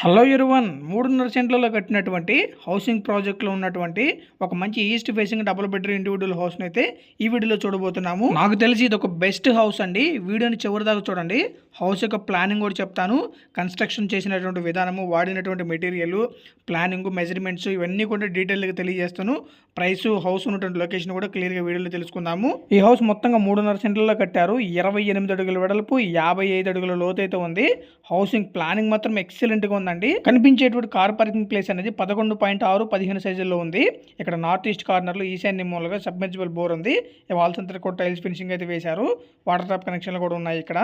Hello ఇరువన్ మూడున్నర సెంట్లలో కట్టినటువంటి housing ప్రాజెక్ట్లో ఉన్నటువంటి ఒక మంచి east facing double bedroom individual హౌస్ని అయితే ఈ వీడియోలో చూడబోతున్నాము. నాకు తెలిసి ఇది ఒక బెస్ట్ హౌస్ అండి. వీడియోని చివరి దాకా చూడండి. హౌస్ యొక్క ప్లానింగ్ కూడా చెప్తాను. కన్స్ట్రక్షన్ చేసినటువంటి విధానము వాడినటువంటి మెటీరియల్ ప్లానింగ్ మెజర్మెంట్స్ ఇవన్నీ కూడా డీటెయిల్గా తెలియజేస్తాను. ప్రైస్ హౌస్ ఉన్నటువంటి లొకేషన్ కూడా క్లియర్గా వీడియోలో తెలుసుకుందాము. ఈ హౌస్ మొత్తంగా మూడున్నర సెంట్లలో కట్టారు. ఇరవై ఎనిమిది అడుగుల వెడల్పు యాభై ఐదు అడుగుల లోతు అయితే ఉంది. హౌసింగ్ ప్లానింగ్ మాత్రం ఎక్సలెంట్గా ఉందండి. కనిపించేటువంటి కార్ పార్కింగ్ ప్లేస్ అనేది పదకొండు పాయింట్ ఆరు పదిహేను సైజుల్లో ఉంది. ఇక్కడ నార్త్ ఈస్ట్ కార్నర్లో ఈశాన్య మూలగా సబ్మెర్జిబుల్ బోర్ ఉంది. ఈ వాల్స్ అంతా కూడా టైల్స్ ఫినిషింగ్ అయితే వేశారు. వాటర్ టాప్ కనెక్షన్లు కూడా ఉన్నాయి ఇక్కడ.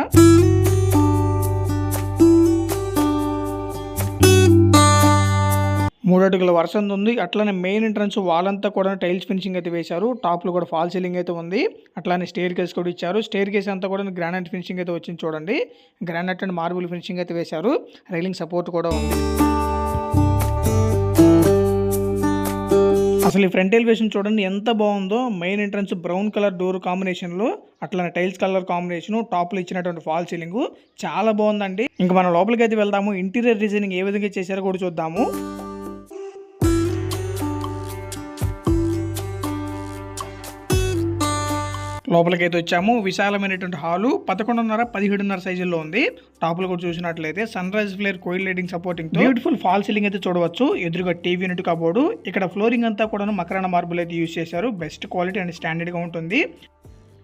మూడు అడుగుల వర్షం ఉంది. అట్లానే మెయిన్ ఎంట్రన్స్ వాల్ అంతా కూడా టైల్స్ ఫినిషింగ్ అయితే వేశారు. టాప్లో కూడా ఫాల్ సీలింగ్ అయితే ఉంది. అట్లానే స్టేర్ కేస్ కూడా ఇచ్చారు. స్టేర్ కేస్ అంతా కూడా గ్రానైట్ ఫినిషింగ్ అయితే వచ్చింది చూడండి. గ్రానైట్ అండ్ మార్బుల్ ఫినిషింగ్ అయితే వేశారు. రైలింగ్ సపోర్ట్ కూడా ఉంది. అసలు ఈ ఫ్రంట్ ఎలివేషన్ చూడండి ఎంత బాగుందో. Main entrance brown colour door కాంబినేషన్లో అట్లానే టైల్స్ కలర్ కాంబినేషన్ టాప్లో ఇచ్చినటువంటి ఫాల్ సీలింగ్ చాలా బాగుందండి. ఇంకా మనం లోపలికి అయితే వెళ్దాము. ఇంటీరియర్ డిజైనింగ్ ఏ విధంగా చేశారో కూడా చూద్దాము. లోపలికైతే వచ్చాము. విశాలమైనటువంటి హాలు పదకొండున్నర పదిహేడున్నర సైజుల్లో ఉంది. టాప్లు కూడా చూసినట్లయితే sunrise flare coil lighting supporting beautiful fall ceiling అయితే చూడవచ్చు. ఎదురుగా టీవీ యూనిట్ కాబోడు ఇక్కడ ఫ్లోరింగ్ అంతా కూడా మకరాన మార్బుల్ అయితే యూస్ చేశారు. బెస్ట్ క్వాలిటీ అండ్ స్టాండర్డ్గా ఉంటుంది.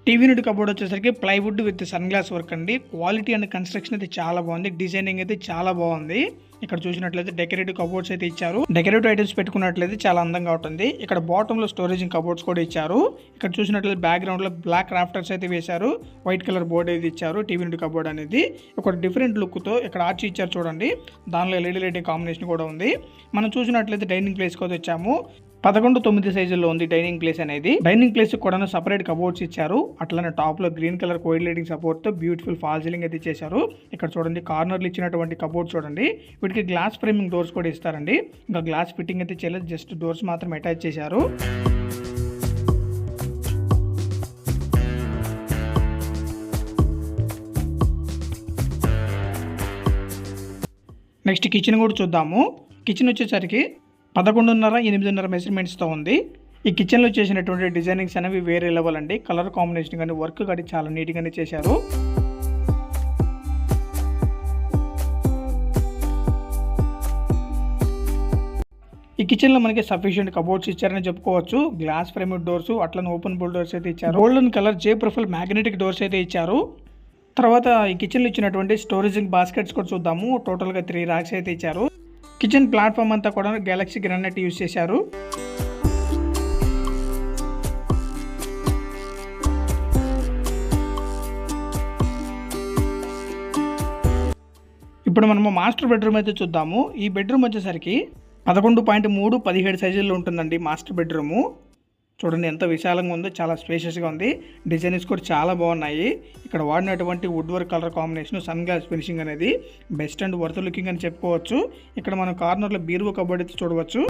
టీవీ యూనిట్ కబోర్డ్ వచ్చేసరికి plywood with sun glass work అండి. క్వాలిటీ అండ్ కన్స్ట్రక్షన్ అయితే చాలా బాగుంది. డిజైనింగ్ అయితే చాలా బాగుంది. ఇక్కడ చూసినట్లయితే డెకరేటివ్ కబోర్డ్స్ అయితే ఇచ్చారు. డెకరేటివ్ ఐటమ్స్ పెట్టుకున్నట్లయితే చాలా అందంగా ఉంటుంది. ఇక్కడ బాటమ్లో స్టోరేజ్ కబోర్డ్స్ కూడా ఇచ్చారు. ఇక్కడ చూసినట్లయితే బ్యాక్గ్రౌండ్లో బ్లాక్ రాఫ్టర్స్ అయితే వేశారు. వైట్ కలర్ బోర్డ్ అయితే ఇచ్చారు. టీవీ నుండి కబోర్డ్ అనేది. ఒక డిఫరెంట్ లుక్తో ఇక్కడ ఆర్చ్ ఇచ్చారు చూడండి. దానిలో ఎల్ఈడి లైటింగ్ కాంబినేషన్ కూడా ఉంది. మనం చూసినట్లయితే డైనింగ్ ప్లేస్కి వచ్చాము. పదకొండు తొమ్మిది సైజుల్లో ఉంది డైనింగ్ ప్లేస్ అనేది. డైనింగ్ ప్లేస్ కూడా సపరేట్ కబోర్డ్స్ ఇచ్చారు. అట్లనే టాప్లో గ్రీన్ కలర్ కోయిడ్ లైటింగ్ సపోర్ట్తో బ్యూటిఫుల్ ఫాల్ సీలింగ్ అయితే చేశారు ఇక్కడ చూడండి కార్నర్లు ఇచ్చినటువంటి కబోర్డ్ చూడండి. వీటికి గ్లాస్ ఫ్రేమింగ్ డోర్స్ కూడా ఇస్తారండి. ఇంకా గ్లాస్ ఫిట్టింగ్ అయితే చేయలేదు జస్ట్ డోర్స్ మాత్రం అటాచ్ చేశారు. నెక్స్ట్ కిచెన్ కూడా చూద్దాము. కిచెన్ వచ్చేసరికి పదకొండున్నర ఎనిమిదిన్నర మెజర్మెంట్స్తో ఉంది. ఈ కిచెన్లో చేసినటువంటి డిజైనింగ్స్ అనేవి వేరే లెవెల్ అండి. కలర్ కాంబినేషన్ కానీ వర్క్ కానీ చాలా నీట్గానే చేశారు. ఈ కిచెన్లో మనకి సఫిషియెంట్ కబోర్డ్స్ ఇచ్చారని చెప్పుకోవచ్చు. గ్లాస్ ఫ్రేమ్ డోర్స్ అట్లనే ఓపెన్ బుల్ డోర్స్ అయితే ఇచ్చారు. Golden colour J profile magnetic doors అయితే ఇచ్చారు. తర్వాత ఈ కిచెన్లో ఇచ్చినటువంటి స్టోరేజింగ్ బాస్కెట్స్ కూడా చూద్దాము. టోటల్గా త్రీ ర్యాక్స్ అయితే ఇచ్చారు. కిచెన్ ప్లాట్ఫామ్ అంతా కూడా గెలాక్సీ గ్రానైట్ యూస్ చేశారు. ఇప్పుడు మనము మాస్టర్ బెడ్రూమ్ అయితే చూద్దాము. ఈ బెడ్రూమ్ వచ్చేసరికి పదకొండు పాయింట్ మూడు పదిహేడు సైజుల్లో ఉంటుందండి మాస్టర్ బెడ్రూము చూడండి ఎంత విశాలంగా ఉందో చాలా స్పేషియస్గా ఉంది. డిజైన్స్ కూడా చాలా బాగున్నాయి. ఇక్కడ వాడినటువంటి wood work colour combination sun glass finishing అనేది బెస్ట్ అండ్ వర్త్ లుకింగ్ అని చెప్పుకోవచ్చు. ఇక్కడ మనం కార్నర్లో బీరువు కబోర్డ్ అయితే చూడవచ్చు.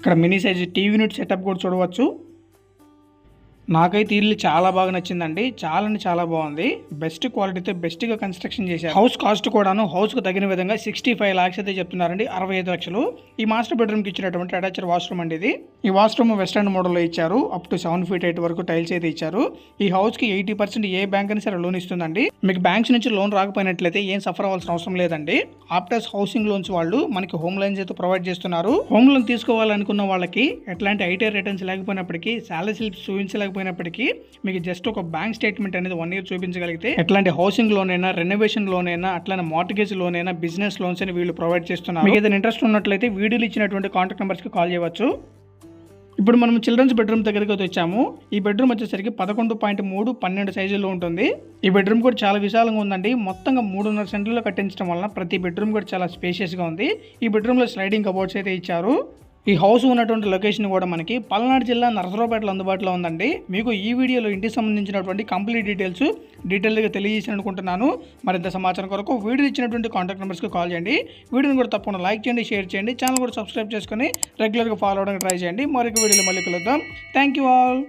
ఇక్కడ mini size TV unit setup కూడా చూడవచ్చు. నాకైతే ఇల్లు చాలా బాగా నచ్చిందండి. చాలా అంటే చాలా బాగుంది. బెస్ట్ క్వాలిటీతో బెస్ట్గా కన్స్ట్రక్షన్ చేశారు. హౌస్ కాస్ట్ కూడాను హౌస్కు తగిన విధంగా సిక్స్టీ ఫైవ్ లాక్స్ అయితే చెప్తున్నారండి. అరవై ఐదు లక్షలు. ఈ మాస్టర్ బెడ్రూమ్కి ఇచ్చినటువంటి అటాచ్డ్ వాష్రూమ్ అండి ఇది. ఈ వాష్రూమ్ వెస్టర్న్ మోడల్లో ఇచ్చారు. Up to seven feet eight వరకు టైల్స్ అయితే ఇచ్చారు. ఈ హౌస్కి ఎయిటీ పర్సెంట్ ఏ బ్యాంక్ అని సరే లోన్ ఇస్తుందండి. మీకు బ్యాంక్స్ నుంచి లోన్ రాకపోయినట్లయితే ఏం సఫర్ అవ్వాల్సిన అవసరం లేదండి. ఆప్టర్స్ హౌసింగ్ లోన్స్ వాళ్ళు మనకి హోమ్ లోన్స్ అయితే ప్రొవైడ్ చేస్తున్నారు. హోమ్ లోన్ తీసుకోవాలనుకున్న వాళ్ళకి ఎట్లాంటి ఐటీ రిటర్న్స్ లేకపోయినప్పటికీ శాలరీ స్లిప్స్ లేకపోయినప్పటికీ మీకు జస్ట్ ఒక బ్యాంక్ స్టేట్మెంట్ అనేది వన్ ఇయర్ చూపించగలిగితే ఎట్లాంటి హౌసింగ్ లోన్ అయినా రెనోవేషన్ లోన్ అయినా అట్లానే మార్టిగేజ్ లోన్ అయినా బిజినెస్ లోన్స్ అని వీళ్ళు ప్రొవైడ్ చేస్తున్నారు. మీకు ఏదైనా ఇంట్రెస్ట్ ఉన్నట్లయితే వీడియోలు ఇచ్చినటువంటి కాంటాక్ట్ నెంబర్స్కి కాల్ చేయవచ్చు. ఇప్పుడు మనం చిల్డ్రన్స్ బెడ్రూమ్ దగ్గరికి వచ్చాము. ఈ బెడ్రూమ్ వచ్చేసరికి పదకొండు పాయింట్ మూడు పన్నెండు సైజులో ఉంటుంది. ఈ బెడ్రూమ్ కూడా చాలా విశాలంగా ఉందండి. మొత్తంగా మూడున్నర సెంటర్లో కట్టించడం వలన ప్రతి బెడ్రూమ్ కూడా చాలా స్పేషియస్గా ఉంది. ఈ బెడ్రూమ్లో స్లైడింగ్ కబోర్డ్స్ అయితే ఇచ్చారు. ఈ హౌస్ ఉన్నటువంటి లొకేషన్ కూడా మనకి పల్నాడు జిల్లా నరసరావుపేటలో అందుబాటులో ఉందండి. మీకు ఈ వీడియోలో ఇంటికి సంబంధించినటువంటి కంప్లీట్ డీటెయిల్స్ డీటెయిల్గా తెలియజేసి అనుకుంటున్నాను మరింత సమాచారం కొరకు వీడియో ఇచ్చినటువంటి కాంటాక్ట్ నెంబర్స్కి కాల్ చేయండి. వీడియోని కూడా తప్పకుండా లైక్ చేయండి షేర్ చేయండి ఛానల్ కూడా సబ్స్క్రైబ్ చేసుకొని రెగ్యులర్గా ఫాలో అవడానికి ట్రై చేయండి. మరొక వీడియోలో మళ్ళీ కలుద్దాం. Thank you all.